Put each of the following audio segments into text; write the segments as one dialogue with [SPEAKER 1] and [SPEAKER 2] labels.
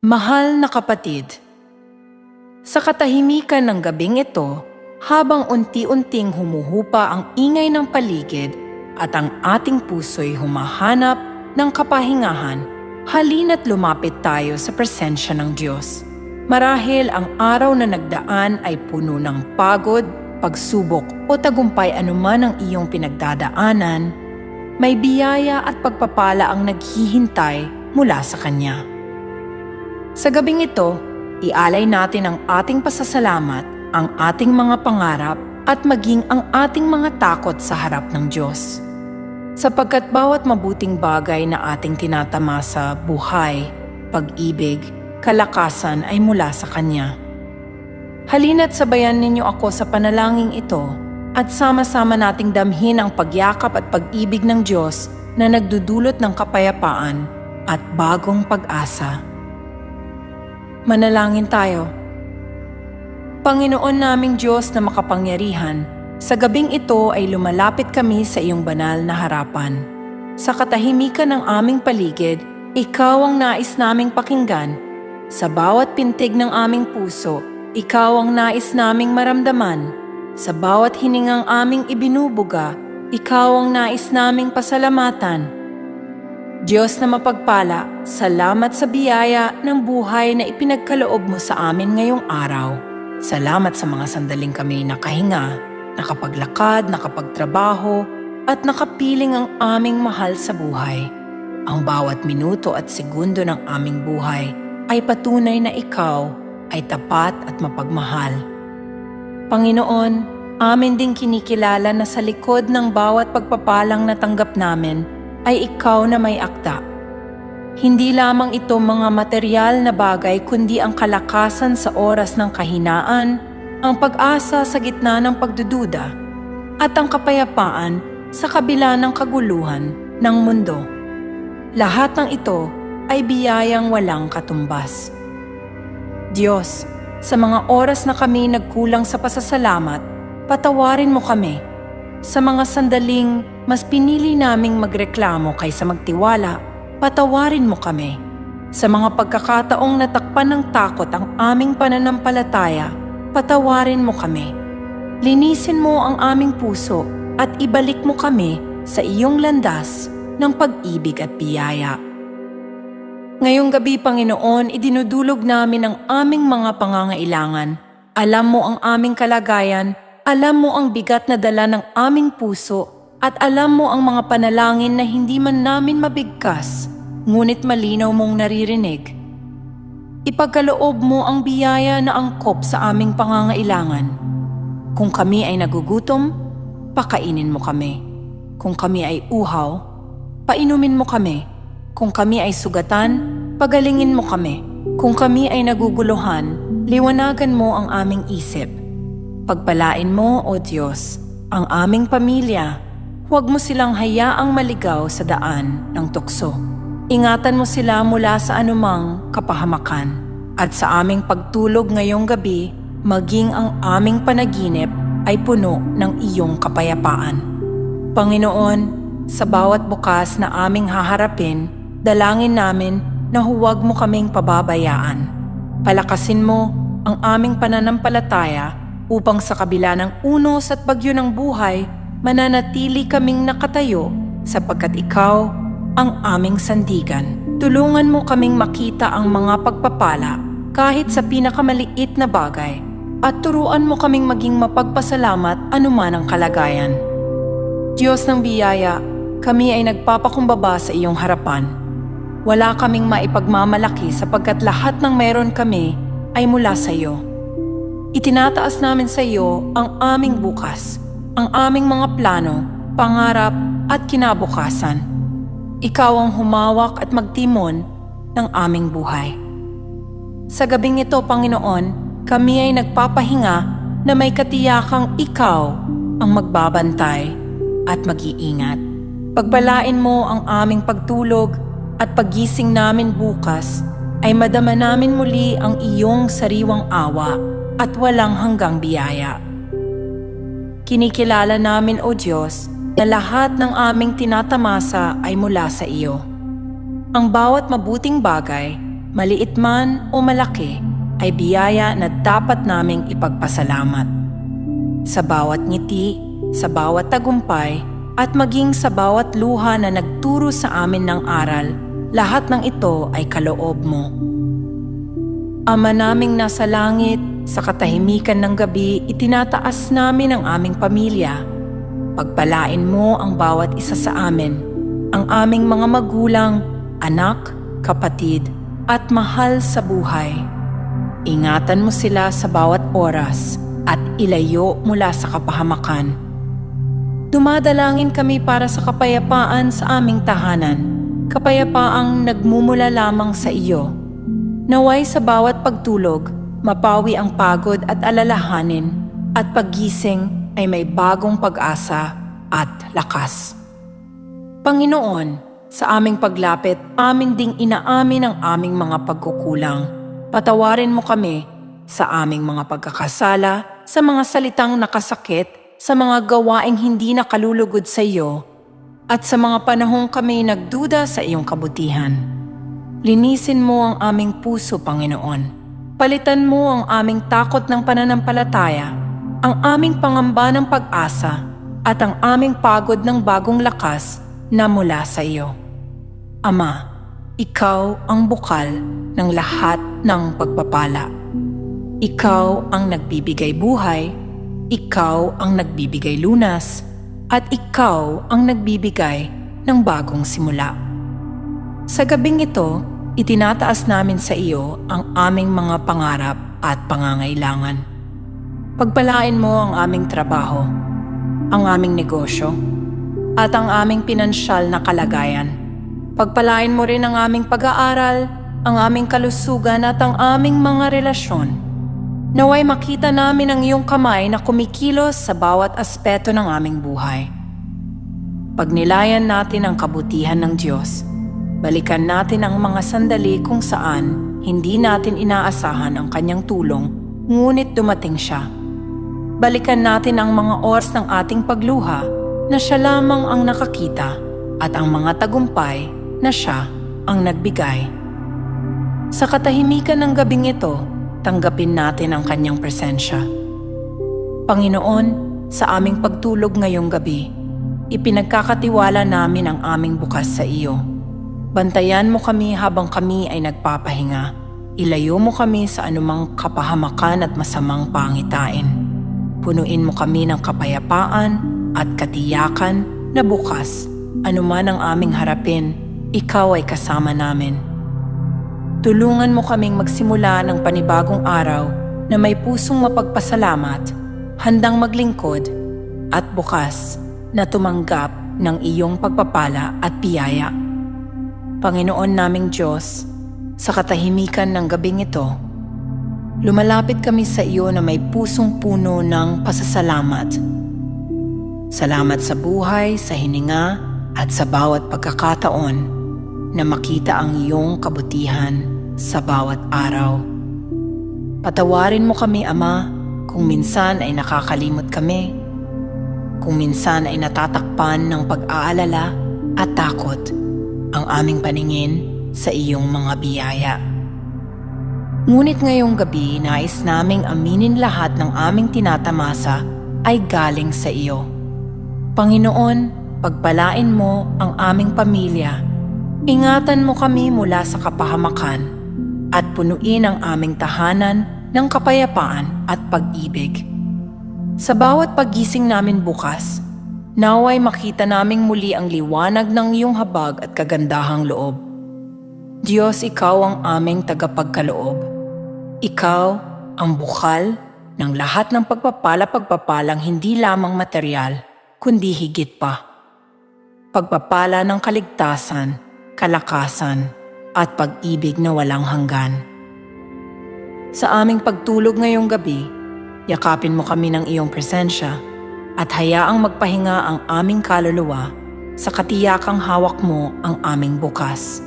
[SPEAKER 1] Mahal na kapatid, sa katahimikan ng gabing ito, habang unti-unting humuhupa ang ingay ng paligid at ang ating puso'y humahanap ng kapahingahan, halina't lumapit tayo sa presensya ng Diyos. Marahil ang araw na nagdaan ay puno ng pagod, pagsubok o tagumpay anuman ang iyong pinagdadaanan, may biyaya at pagpapala ang naghihintay mula sa Kanya. Sa gabing ito, ialay natin ang ating pasasalamat, ang ating mga pangarap at maging ang ating mga takot sa harap ng Diyos. Sapagkat bawat mabuting bagay na ating tinatama sa buhay, pag-ibig, kalakasan ay mula sa Kanya. Halina't sabayan ninyo ako sa panalangin ito at sama-sama nating damhin ang pagyakap at pag-ibig ng Diyos na nagdudulot ng kapayapaan at bagong pag-asa. Manalangin tayo. Panginoon naming Diyos na makapangyarihan, sa gabing ito ay lumalapit kami sa iyong banal na harapan. Sa katahimikan ng aming paligid, ikaw ang nais naming pakinggan. Sa bawat pintig ng aming puso, ikaw ang nais naming maramdaman. Sa bawat hiningang aming ibinubuga, ikaw ang nais naming pasalamatan. Diyos na mapagpala, salamat sa biyaya ng buhay na ipinagkaloob mo sa amin ngayong araw. Salamat sa mga sandaling kami nakahinga, nakapaglakad, nakapagtrabaho, at nakapiling ang aming mahal sa buhay. Ang bawat minuto at segundo ng aming buhay ay patunay na ikaw ay tapat at mapagmahal. Panginoon, amin ding kinikilala na sa likod ng bawat pagpapalang natanggap namin ay ikaw na may akda. Hindi lamang ito mga material na bagay kundi ang kalakasan sa oras ng kahinaan, ang pag-asa sa gitna ng pagdududa, at ang kapayapaan sa kabila ng kaguluhan ng mundo. Lahat ng ito ay biyayang walang katumbas. Diyos, sa mga oras na kami nagkulang sa pasasalamat, patawarin mo kami. Sa mga sandaling mas pinili naming magreklamo kaysa magtiwala, patawarin mo kami. Sa mga pagkakataong natakpan ng takot ang aming pananampalataya, patawarin mo kami. Linisin mo ang aming puso at ibalik mo kami sa iyong landas ng pag-ibig at biyaya. Ngayong gabi, Panginoon, idinudulog namin ang aming mga pangangailangan. Alam mo ang aming kalagayan, alam mo ang bigat na dala ng aming puso, at alam mo ang mga panalangin na hindi man namin mabigkas, ngunit malinaw mong naririnig. Ipagkaloob mo ang biyaya na angkop sa aming pangangailangan. Kung kami ay nagugutom, pakainin mo kami. Kung kami ay uhaw, painumin mo kami. Kung kami ay sugatan, pagalingin mo kami. Kung kami ay naguguluhan, liwanagan mo ang aming isip. Pagpalain mo, O Diyos, ang aming pamilya. Huwag mo silang hayaang maligaw sa daan ng tukso. Ingatan mo sila mula sa anumang kapahamakan. At sa aming pagtulog ngayong gabi, maging ang aming panaginip ay puno ng iyong kapayapaan. Panginoon, sa bawat bukas na aming haharapin, dalangin namin na huwag mo kaming pababayaan. Palakasin mo ang aming pananampalataya upang sa kabila ng unos at bagyo ng buhay, mananatili kaming nakatayo sapagkat ikaw ang aming sandigan. Tulungan mo kaming makita ang mga pagpapala kahit sa pinakamaliit na bagay at turuan mo kaming maging mapagpasalamat anuman ang kalagayan. Diyos ng biyaya, kami ay nagpapakumbaba sa iyong harapan. Wala kaming maipagmamalaki sapagkat lahat ng meron kami ay mula sa iyo. Itinataas namin sa iyo ang aming bukas, ang aming mga plano, pangarap at kinabukasan. Ikaw ang humawak at magtimon ng aming buhay. Sa gabing ito, Panginoon, kami ay nagpapahinga na may katiyakang ikaw ang magbabantay at mag-iingat. Pagpalain mo ang aming pagtulog at paggising namin bukas ay madama namin muli ang iyong sariwang awa at walang hanggang biyaya. Kinikilala namin, O Diyos, na lahat ng aming tinatamasa ay mula sa iyo. Ang bawat mabuting bagay maliit man o malaki, ay biyaya na dapat naming ipagpasalamat. Sa bawat ngiti, sa bawat tagumpay, at maging sa bawat luha na nagturo sa amin ng aral, lahat ng ito ay kaloob mo. Ama naming nasa langit, sa katahimikan ng gabi, itinataas namin ang aming pamilya. Pagpalain mo ang bawat isa sa amin, ang aming mga magulang, anak, kapatid, at mahal sa buhay. Ingatan mo sila sa bawat oras at ilayo mula sa kapahamakan. Dumadalangin kami para sa kapayapaan sa aming tahanan, kapayapaang nagmumula lamang sa iyo. Naway sa bawat pagtulog, mapawi ang pagod at alalahanin, at paggising ay may bagong pag-asa at lakas. Panginoon, sa aming paglapit, amin ding inaamin ang aming mga pagkukulang. Patawarin mo kami sa aming mga pagkakasala, sa mga salitang nakasakit, sa mga gawaing hindi nakalulugod sa iyo, at sa mga panahong kami nagduda sa iyong kabutihan. Linisin mo ang aming puso, Panginoon. Palitan mo ang aming takot ng pananampalataya, ang aming pangamba ng pag-asa, at ang aming pagod ng bagong lakas na mula sa iyo. Ama, ikaw ang bukal ng lahat ng pagpapala. Ikaw ang nagbibigay buhay, ikaw ang nagbibigay lunas, at ikaw ang nagbibigay ng bagong simula. Sa gabing ito, itinataas namin sa iyo ang aming mga pangarap at pangangailangan. Pagpalain mo ang aming trabaho, ang aming negosyo, at ang aming pinansyal na kalagayan. Pagpalain mo rin ang aming pag-aaral, ang aming kalusugan at ang aming mga relasyon. Naway makita namin ang iyong kamay na kumikilos sa bawat aspeto ng aming buhay. Pagnilayan natin ang kabutihan ng Diyos, balikan natin ang mga sandali kung saan hindi natin inaasahan ang kanyang tulong, ngunit dumating siya. Balikan natin ang mga oras ng ating pagluha na siya lamang ang nakakita at ang mga tagumpay na siya ang nagbigay. Sa katahimikan ng gabing ito, tanggapin natin ang kanyang presensya. Panginoon, sa aming pagtulog ngayong gabi, ipinagkakatiwala namin ang aming bukas sa iyo. Bantayan mo kami habang kami ay nagpapahinga. Ilayo mo kami sa anumang kapahamakan at masamang pangitain. Punuin mo kami ng kapayapaan at katiyakan na bukas, anuman ang aming harapin, ikaw ay kasama namin. Tulungan mo kaming magsimula ng panibagong araw na may pusong mapagpasalamat, handang maglingkod, at bukas na tumanggap ng iyong pagpapala at biyaya. Panginoon naming Diyos, sa katahimikan ng gabing ito, lumalapit kami sa iyo na may pusong puno ng pasasalamat. Salamat sa buhay, sa hininga, at sa bawat pagkakataon na makita ang iyong kabutihan sa bawat araw. Patawarin mo kami, Ama, kung minsan ay nakakalimot kami, kung minsan ay natatakpan ng pag-aalala at takot ang aming paningin sa iyong mga biyaya. Ngunit ngayong gabi, nais naming aminin lahat ng aming tinatamasa ay galing sa iyo. Panginoon, pagpalain mo ang aming pamilya. Ingatan mo kami mula sa kapahamakan at punuin ang aming tahanan ng kapayapaan at pag-ibig. Sa bawat paggising namin bukas, naway makita naming muli ang liwanag ng iyong habag at kagandahang loob. Diyos, Ikaw ang aming tagapagkaloob. Ikaw ang bukal ng lahat ng pagpapala-pagpapalang hindi lamang material, kundi higit pa. Pagpapala ng kaligtasan, kalakasan, at pag-ibig na walang hanggan. Sa aming pagtulog ngayong gabi, yakapin mo kami ng iyong presensya at hayaang magpahinga ang aming kaluluwa sa katiyakang hawak mo ang aming bukas.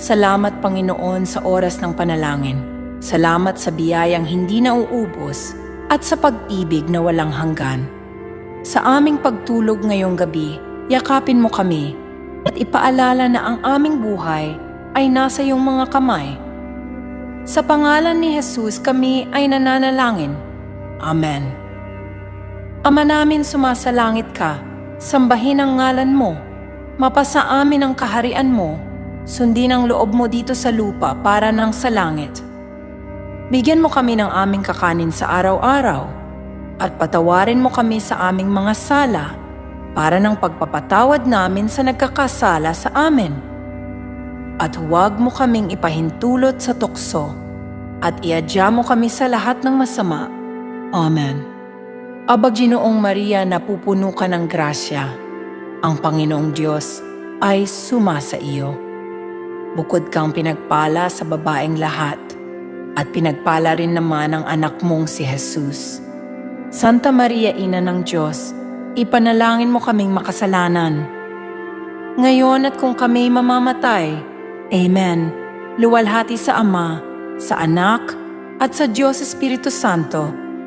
[SPEAKER 1] Salamat Panginoon sa oras ng panalangin. Salamat sa biyayang hindi nauubos at sa pag-ibig na walang hanggan. Sa aming pagtulog ngayong gabi, yakapin mo kami at ipaalala na ang aming buhay ay nasa iyong mga kamay Sa pangalan ni Jesus kami ay nananalangin. Amen. Ama namin sumasalangit ka, sambahin ang ngalan mo, mapasa amin ang kaharian mo, sundin ang loob mo dito sa lupa para nang sa langit. Bigyan mo kami ng aming kakanin sa araw-araw, at patawarin mo kami sa aming mga sala, para ng pagpapatawad namin sa nagkakasala sa amin. At huwag mo kaming ipahintulot sa tukso, at iadya mo kami sa lahat ng masama. Amen. Abag Ginoong Maria, napupuno ka ng grasya. Ang Panginoong Diyos ay sumasa iyo. Bukod kang pinagpala sa babaeng lahat, at pinagpala rin naman ang anak mong si Jesus. Santa Maria, Ina ng Diyos, ipanalangin mo kaming makasalanan. Ngayon at kung kami mamamatay, Amen. Luwalhati sa Ama, sa Anak, at sa Diyos Espiritu Santo,